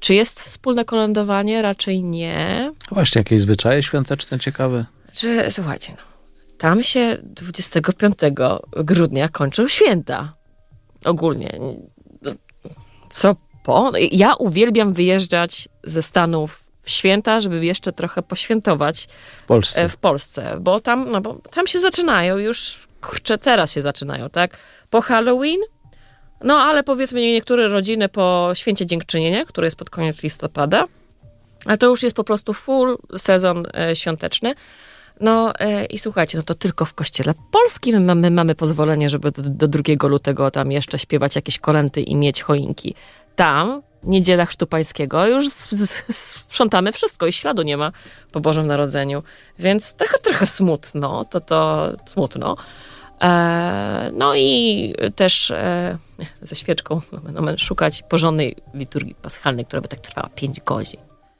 Czy jest wspólne kolędowanie? Raczej nie. Właśnie, jakieś zwyczaje świąteczne ciekawe? Że, słuchajcie, no, tam się 25 grudnia kończą święta. Ogólnie. No, Co po? Ja uwielbiam wyjeżdżać ze Stanów w święta, żeby jeszcze trochę poświętować W Polsce. e, w Polsce, bo tam, no bo tam się zaczynają już, kurczę, teraz się zaczynają, tak? Po Halloween, no ale powiedzmy niektóre rodziny po Święcie Dziękczynienia, które jest pod koniec listopada, a to już jest po prostu full sezon e, świąteczny. No e, i słuchajcie, no to tylko w kościele polskim mamy, mamy pozwolenie, żeby do, do 2 lutego tam jeszcze śpiewać jakieś kolenty i mieć choinki. Tam, niedziela chrztu pańskiego, już z, z, sprzątamy wszystko i śladu nie ma po Bożym Narodzeniu. Więc trochę, trochę smutno, to to smutno. E, no i też e, ze świeczką no, szukać porządnej liturgii paschalnej, która by tak trwała 5 godzin.